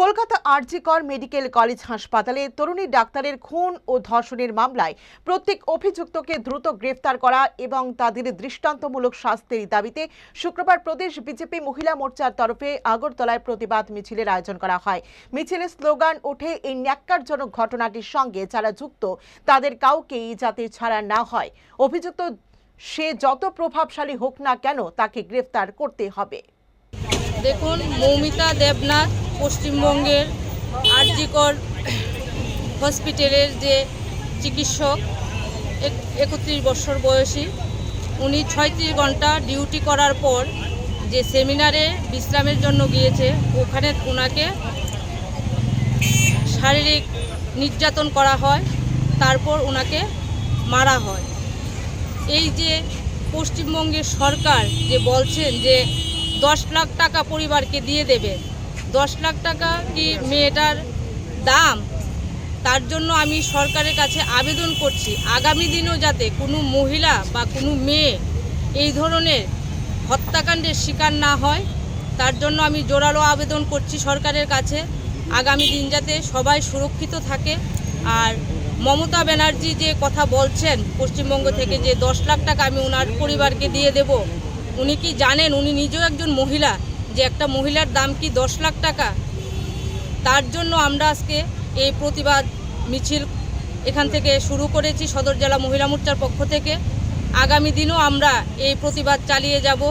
Kolkata RG Kar medical college হাসপাতালে তরুণী ডাক্তারের খুন ও ধর্ষণের মামলায় প্রত্যেক অভিযুক্তকে দ্রুত গ্রেফতার করা এবং তাদের দৃষ্টান্তমূলক শাস্তির দাবিতে শুক্রবার প্রদেশ বিজেপি মহিলা মোর্চার তরফে আগরতলায় প্রতিবাদ মিছিলের আয়োজন করা হয়। মিছিলের স্লোগান ওঠে, এই ন্যাক্কারজনক ঘটনাটির সঙ্গে যারা যুক্ত, তাদের কাউকেই যাতে ছাড়া না হয়। অভিযুক্ত সে যত প্রভাবশালী হোক না কেন, তাকে গ্রেফতার করতে হবে। দেখুন, মৌমিতা দেবনাথ পশ্চিমবঙ্গের আরজিকর হসপিটালের যে চিকিৎসক, এক- একত্রিশ বছর বয়সী, উনি ছয়ত্রিশ ঘণ্টা ডিউটি করার পর যে সেমিনারে বিশ্রামের জন্য গিয়েছে, ওখানে ওনাকে শারীরিক নির্যাতন করা হয়, তারপর ওনাকে মারা হয়। এই যে পশ্চিমবঙ্গের সরকার যে বলছেন যে দশ লাখ টাকা পরিবারকে দিয়ে দেবে দশ লাখ টাকা কি মেয়েটার দাম? তার জন্য আমি সরকারের কাছে আবেদন করছি। আগামী দিনেও যাতে কোনো মহিলা বা কোনো মেয়ে এই ধরনের হত্যাকাণ্ডের শিকার না হয়, তার জন্য আমি জোরালো আবেদন করছি সরকারের কাছে। আগামী দিন যাতে সবাই সুরক্ষিত থাকে। আর মমতা ব্যানার্জি যে কথা বলছেন, পশ্চিমবঙ্গ থেকে যে দশ লাখ টাকা আমি ওনার পরিবারকে দিয়ে দেব, উনি কি জানেন? উনি নিজেও একজন মহিলা। যে একটা মহিলার দাম কি দশ লাখ টাকা? তার জন্য আমরা আজকে এই প্রতিবাদ মিছিল এখান থেকে শুরু করেছি সদর জেলা মহিলা মোর্চার পক্ষ থেকে। আগামী দিনও আমরা এই প্রতিবাদ চালিয়ে যাব।